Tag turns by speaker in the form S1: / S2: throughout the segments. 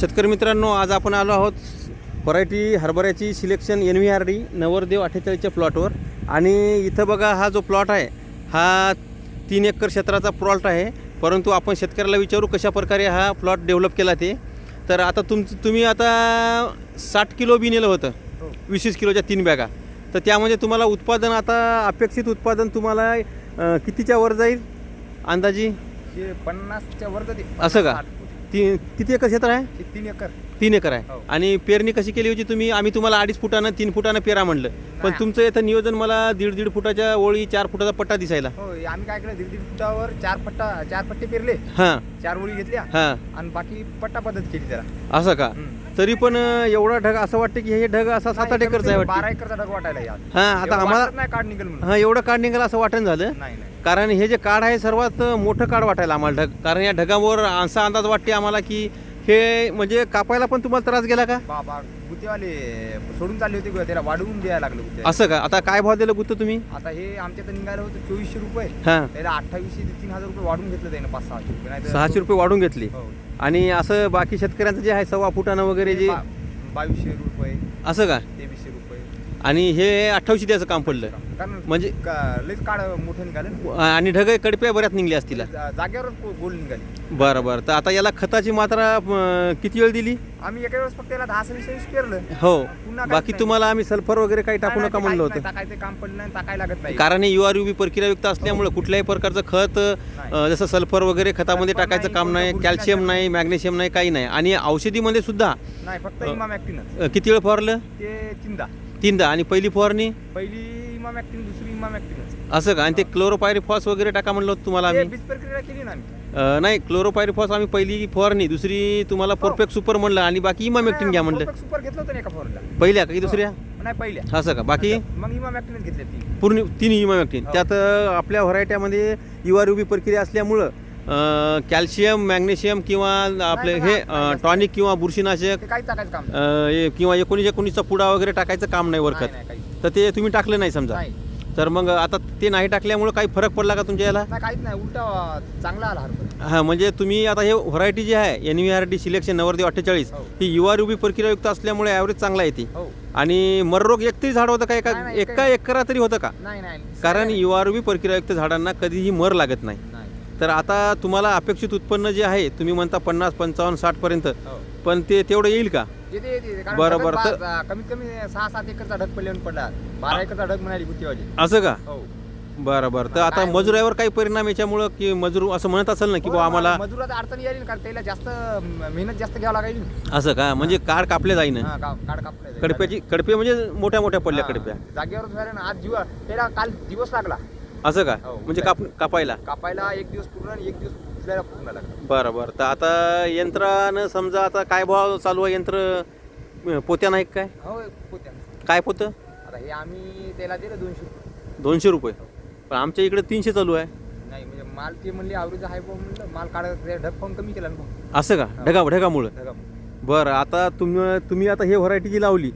S1: शेतकरी मित्रांनो आज आपण आलो आहोत व्हरायटी हरभऱ्याची selection N V R D नवरदेव अठ्ठेचाळीसच्या प्लॉटवर. आणि इथं बघा हा जो प्लॉट आहे हा तीन एकर क्षेत्राचा प्लॉट आहे. परंतु आपण शेतकऱ्याला विचारू कशा प्रकारे हा प्लॉट डेव्हलप केला ते. तर आता तुम तुम्ही आता साठ किलो बी नेलं होतं. वीस वीस किलोच्या तीन बॅगा. तर त्यामध्ये तुम्हाला उत्पादन आता अपेक्षित उत्पादन तुम्हाला कितीच्या वर जाईल? अंदाजी?
S2: पन्नासच्या वर जाते
S1: असं का? ती किती एकर क्षेत्र आहे?
S2: हे तीन एकर.
S1: तीन एकर आहे.
S2: हो.
S1: आणि पेरणी कशी केली होती तुम्ही? आम्ही तुम्हाला अडीच फुटानं तीन फुटानं पेरा म्हणलं. पण. तुमचं इथं नियोजन मला दीड दीड फुटाच्या ओळी चार फुटाचा पट्टा दिसायला.
S2: हो हे आम्ही काय केलं? दीड दीड फुटावर चार पट्टा चार पट्टे पेरले.
S1: हां.
S2: चार ओळी घेतल्या.
S1: हां.
S2: आणि बाकी पट्टा पद्धत केली त्याला.
S1: असं का. तरी पण एवढा ढग असं वाटतं की हे ढग असा सात आठ एकरचा आहे
S2: बारा
S1: वाटतं.
S2: एकरचा ढग वाटायला यार
S1: हां आता आम्हाला
S2: नाही काढ निघेल म्हणून.
S1: हां एवढं काढ निघालं असं वाटण झालं.
S2: नाही नाही.
S1: कारण हे जे काढ आहे सर्वात मोठं काढ वाटायला आम्हाला ढग. कारण या ढगावर असा अंदाज वाटते आम्हाला की हे म्हणजे कापायला पण तुम्हाला त्रास गेला का?
S2: बाबा गुतेवाले सोडून चालले होते त्याला वाढवून द्यायला लागले गुते
S1: असं का? आता काय भाव दिलं गुत्त तुम्ही?
S2: आता हे आमच्या तर निघालं होतं चोवीसशे रुपये.
S1: हां.
S2: त्याला अठ्ठावीसशे ते तीन हजार रुपये वाढून घेतलं त्याने पाच सहाशे रुपये.
S1: सहाशे रुपये वाढून घेतले.
S2: हो.
S1: आणि असं बाकी शेतकऱ्यांचं जे आहे सव्वा फुटानं वगैरे जे
S2: बा- बावीसशे रुपये.
S1: असं का?
S2: तेवीसशे रुपये.
S1: आणि हे अठ्ठावीसशे द्यायचं काम पडलं.
S2: कारण
S1: म्हणजे-
S2: का- लयच काळ मोठं निघालं
S1: आणि ढग कडप्या बऱ्याच निघल्या असतील.
S2: जा- जागेवरच गो- गोल निघाली.
S1: बरं बरं. तर आता याला खताची मात्रा अं, किती वेळ दिली?
S2: आम्ही एका वेळेस फक्त याला दहा सव्वीस वीस पेरलं
S1: हो.
S2: पुन्हा
S1: बाकी. तुम्हाला आम्ही सल्फर वगैरे काही टाकू
S2: नाही,
S1: नका म्हणलं
S2: काहीच
S1: होतं.
S2: टाकायचं काम पडलं नाही टाकायला लागत नाही.
S1: कारण हे यू आर यू बी प्रक्रियायुक्त असल्यामुळे कुठल्याही प्रकारचं खत अं, जसं सल्फर वगैरे खतामध्ये
S2: सल्फर
S1: टाकायचं
S2: नाही,
S1: काम नाही
S2: कोणतं
S1: कॅल्शियम नाही मॅग्नेशियम नाही काही नाही. आणि औषधीमध्ये सुद्धा
S2: नाही फक्त
S1: अ.
S2: इमाम ऍक्टिनच
S1: अं, किती वेळ फवारलं?
S2: ते तीनदा
S1: तीनदा. आणि पहिली फवारणी?
S2: पहिली दुसरी
S1: असं का? आणि ते क्लोरोपायरिफॉस वगैरे टाका म्हणलं होतं तुम्हाला
S2: ते
S1: आम्ही?
S2: बीज प्रक्रिया केली ना आम्ही.
S1: अं, नाही क्लोरोपायरिफॉस आम्ही पहिली फवारणी दुसरी तुम्हाला परफेक्ट सुपर म्हणलं आणि बाकी इमामेक्टिन घ्या म्हणलं.
S2: सुपर घेतलं होतं ना एका
S1: पहिल्या का की दुसऱ्या?
S2: नाही पहिल्या.
S1: असं का? बाकी?
S2: मग घेतले ती.
S1: पूर्ण तीन इमामेक्टिन
S2: हो.
S1: त्यात अं, आपल्या व्हरायट्यामध्ये युआरयुबी प्रक्रिया असल्यामुळं कॅल्शियम मॅग्नेशियम किंवा आपले हे टॉनिक किंवा बुरशीनाशक
S2: ते काहीच टाकायचं काम नाही.
S1: अं, हे किंवा एकोणीस एकोणीसचा पुडा वगैरे टाकायचं काम नाही
S2: नाही,
S1: वरखत तर ते तुम्ही टाकलं नाही समजा.
S2: नाही.
S1: तर मग आता ते नाही टाकल्यामुळं काही फरक पडला का तुमच्या याला?
S2: नाही, काहीच नाही. उलटा अं, चांगला आला हरभरा.
S1: हां म्हणजे तुम्ही आता हे व्हरायटी जी आहे N V R D selection नवरदेव अठ्ठेचाळीस
S2: हो.
S1: ही युवा रुबी प्रक्रियायुक्त असल्यामुळे ॲव्हरेज चांगला येते
S2: हो.
S1: आणि मररोग एक तरी झाड होतं का एका
S2: नाही, नाही,
S1: एका एकरा तरी होतं का?
S2: नाही नाही.
S1: कारण युवा रुबी प्रक्रियायुक्त झाडांना कधीही मर लागत नाही. तर आता तुम्हाला अपेक्षित उत्पन्न जे आहे तुम्ही म्हणता पन्नास पंचावन्न साठ पर्यंत.
S2: हो.
S1: पण ते तेवढं येईल का?
S2: येते येते कारण
S1: बरं, बरं, तर-
S2: बा- कमीत कमी सहा सात एकरचा ढग पडल्यावर पडला. बारा एकरचा ढग म्हणाली गुत्तीवाली
S1: असं का?
S2: हो.
S1: बरं बरं तर आता
S2: काय-
S1: मजुरावर काही परिणाम याच्यामुळं की मजूर असं म्हणत असेल ना की
S2: हो,
S1: बुवा आम्हाला
S2: मजुरात अडचण येईल कारण त्याला जास्त म- मेहनत जास्त घ्यावं लागेल
S1: असं का? म्हणजे काड कापले जाईन.
S2: हा, का- काढ कापलं जाईल.
S1: कडप्याची कडपे म्हणजे मोठ्या मोठ्या पडल्या
S2: हा,
S1: कडप्या.
S2: ना आज जीवा त्याला काल दिवस लागला.
S1: असं का?
S2: हो.
S1: म्हणजे काप कापायला?
S2: कापायला एक दिवस पूर्ण आणि एक दिवस उचलायला पूर्ण लागला
S1: बरं बरं. तर आता यंत्रानं समजा आता काय भाव चालू आहे यंत्र? पोत्या नाही काय?
S2: हो पोत्या
S1: काय पोतं?
S2: आता हे आम्ही त्याला दिलं दोनशे रुपये.
S1: दोनशे रुपये. पण आमच्या इकडे तीनशे चालू आहे.
S2: नाही म्हणजे माल ते म्हणले आवरेज आहे बुवा म्हणलं माल काढत ते ढग पाहून कमी केला ना भाऊ.
S1: असं का? ढगा ढगामुळं.
S2: ढगामुळे.
S1: बरं आता तुम्ही तुम्ही आता हे व्हरायटी जी लावली.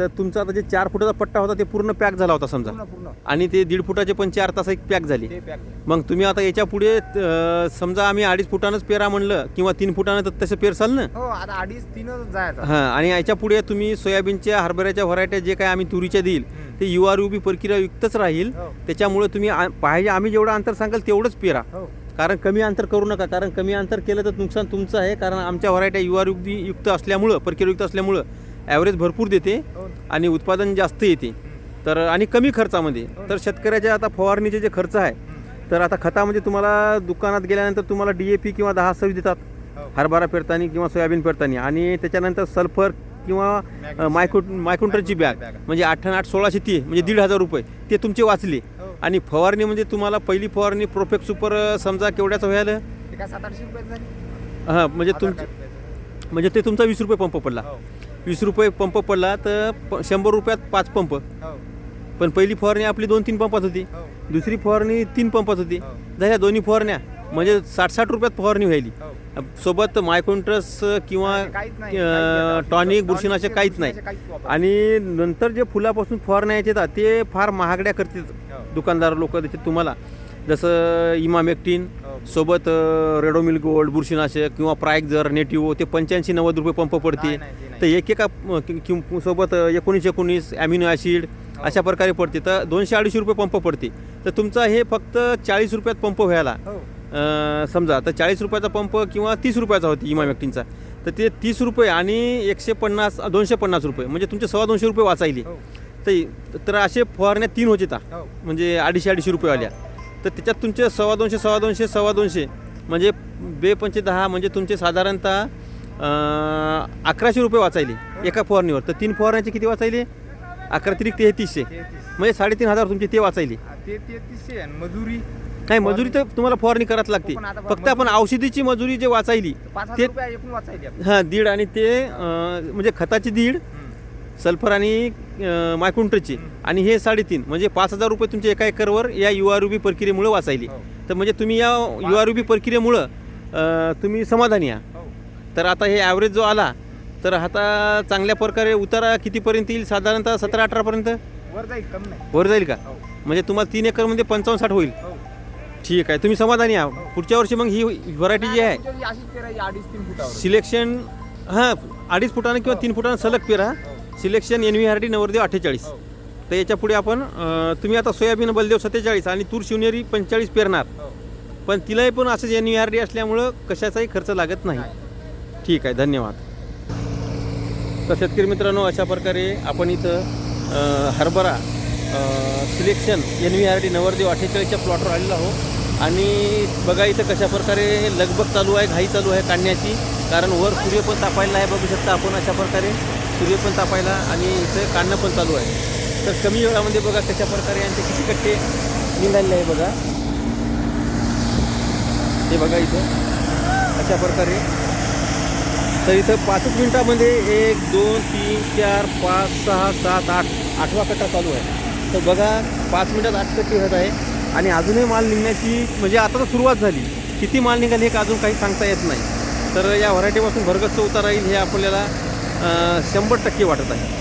S1: तर तुमचा आता जे चार फुटाचा पट्टा होता ते पूर्ण पॅक झाला होता समजा.
S2: पूर्ण पूर्ण.
S1: आणि ते दीड फुटाचे पण चार तास एक पॅक झाली.
S2: ते पॅक
S1: मग तुम्ही आता याच्यापुढे अं, समजा आम्ही अडीच फुटानंच पेरा म्हणलं किंवा तीन फुटानं तर तसं पेरसाल ना
S2: हो आता अडीच तीनच जायचं.
S1: हां आणि याच्यापुढे तुम्ही सोयाबीनच्या हरभऱ्याच्या व्हरायट्या जे काय आम्ही तुरीच्या देईल. ते यू आर यू बी प्रक्रियायुक्तच राहील.
S2: हो.
S1: त्याच्यामुळे तुम्ही आ- पाहिजे आम्ही जेवढं अंतर सांगाल तेवढंच पेरा.
S2: हो.
S1: कारण कमी अंतर करू नका कारण कमी अंतर केलं तर नुकसान तुमचं आहे कारण आमच्या व्हरायट्या यू आर युक्त असल्यामुळं प्रक्रियायुक्त असल्यामुळं ॲव्हरेज भरपूर देते
S2: हो
S1: आणि उत्पादन जास्त येते. तर आणि कमी खर्चामध्ये. तर शेतकऱ्याच्या आता फवारणीचे जे खर्च आहे तर आता खतामध्ये तुम्हाला दुकानात गेल्यानंतर तुम्हाला डी ए पी किंवा दहा सव्वीस देतात.
S2: हो.
S1: हरभरा पेरताना किंवा सोयाबीन पेरताना. आणि त्याच्यानंतर सल्फर किंवा. मायक्रो मायक्रोंटरची बॅग. म्हणजे आठ आठ सोळाशे ती म्हणजे दीड हजार रुपये. ते तुमचे वाचले.
S2: हो.
S1: आणि फवारणी म्हणजे तुम्हाला पहिली फवारणी प्रोफेक्ट सुपर समजा केवढ्याचं व्हायला? हां म्हणजे तुम. म्हणजे ते तुमचा वीस रुपये पंप पडला.
S2: हो.
S1: वीस रुपये पंप पडला तर प शंभर रुपयात पाच पंप.
S2: हो.
S1: पण पहिली फवारणी आपली दोन तीन पंपात होती.
S2: हो.
S1: दुसरी फवारणी तीन पंपात होती.
S2: हो.
S1: झाल्या दोन्ही फवारण्या. म्हणजे साठ साठ रुपयात फवारणी व्हायली.
S2: हो.
S1: सोबत मायकोंट्रस किंवा
S2: नाही, काहीच नाही,
S1: अं,
S2: काहीच नाही.
S1: टॉनिक बुरशीनाशक काहीच नाही.
S2: बुरशीनाशक काहीच वापरत
S1: आणि नंतर जे फुलापासून फवारण्या येतात ते फार महागड्या करतात
S2: हो.
S1: दुकानदार लोक देतात तुम्हाला. जसं इमामेक्टिन सोबत रेडोमिल गोल्ड बुरशीनाशक किंवा प्रायझर नेटिव्हो ते पंच्याऐंशी नव्वद रुपये पंप पडते. तर एक एका अ, कि- कि- सोबत एकोणीस एकोणीस ॲमिनो ॲसिड अशा प्रकारे पडते तर दोनशे अडीचशे रुपये पंप पडते तर तुमचा हे फक्त चाळीस रुपयात पंप व्हायला.
S2: हो.
S1: समजा तर चाळीस रुपयाचा पंप किंवा तीस रुपयाचा होती इमा व्यक्तींचा. तर ते तीस रुपये आणि एकशे पन्नास दोनशे पन्नास रुपये म्हणजे तुमचे सव्वा दोनशे रुपये वाचायले.
S2: हो.
S1: तर तर असे फवारण्या तीन होते ता
S2: हो.
S1: म्हणजे अडीचशे अडीचशे रुपये आल्या. तर त्याच्यात तुमचे सव्वा दोनशे सव्वा दोनशे सव्वा दोनशे. म्हणजे बे पंचे दहा म्हणजे तुमचे साधारणतः अकराशे रुपये वाचायले एका फवारणीवर. तर तीन फवारण्याचे किती वाचायले? अकरा तिरिक तेहतीसशे.
S2: तेहतीस
S1: म्हणजे साडेतीन हजार तुमचे ते वाचायले.
S2: हा, ते तेहतीसशे मजुरी?
S1: नाही मजुरी तर तुम्हाला फवारणी करावं लागते.
S2: पण आता
S1: फक्त आपण औषधीची मजुरी जे वाचायली ते. हां दीड आणि ते म्हणजे खताची दीड. सल्फर आणि मायकुंटरची. आणि हे साडेतीन म्हणजे पाच हजार रुपये तुमच्या एका एकरवर या यू आर बी प्रक्रियेमुळे वाचायली.
S2: हो.
S1: तर म्हणजे तुम्ही या यू आर बी प्रक्रियेमुळं तुम्ही समाधानी आहात.
S2: हो.
S1: तर आता हे ॲव्हरेज जो आला तर आता चांगल्या प्रकारे उतारा कितीपर्यंत येईल? साधारणतः सतरा अठरापर्यंत
S2: वर जाईल कम नाही.
S1: वर जाईल का?
S2: हो.
S1: म्हणजे तुम्हाला तीन एकरमध्ये पंचावन्न साठ होईल. ठीक आहे. तुम्ही समाधानी आहात. पुढच्या वर्षी मग ही व्हरायटी जी आहे सिलेक्शन हां अडीच फुटानं किंवा तीन फुटानं सलग पेरा.
S2: हो
S1: selection N V R D नवरदेव अठ्ठेचाळीस.
S2: हो.
S1: तर याच्यापुढे आपण तुम्ही आता सोयाबीन बलदेव सत्तेचाळीस आणि तूर शिवनेरी पंचेचाळीस पेरणार.
S2: हो.
S1: पण तिलाही पण असंच एन व्ही आर डी असल्यामुळं कशाचाही खर्च लागत नाही. ठीक आहे धन्यवाद. तर शेतकरी मित्रांनो अशा प्रकारे आपण इथं हरभरा selection N V R D नवरदेव अठ्ठेचाळीसच्या प्लॉटवर आलेलो आहोत. आणि बघा इथं कशा प्रकारे लगबग चालू आहे घाई चालू आहे काढण्याची. कारण वर सूर्य पण तापायला आहे बघू शकता आपण अशा प्रकारे. सूर्य पण तापायला आणि इथं काढणं पण चालू आहे. तर कमी वेळामध्ये बघा कशा प्रकारे यांचे किती कट्टे निघालेले आहे बघा. हे बघा इथं. अशा प्रकारे. तर इथं पाचच मिनटामध्ये एक दोन तीन चार पाच सहा सात आठ आठवा कट्टा चालू आहे. तर बघा पाच मिनटात आठ कट्टे होत आहे. आणि अजूनही माल निघण्याची म्हणजे आता तर सुरुवात झाली. किती माल निघाली हे का अजून काही सांगता येत नाही. तर या व्हरायटीपासून भरगच्च उतार राहील हे आपल्याला शंभर टक्के वाटत आहे.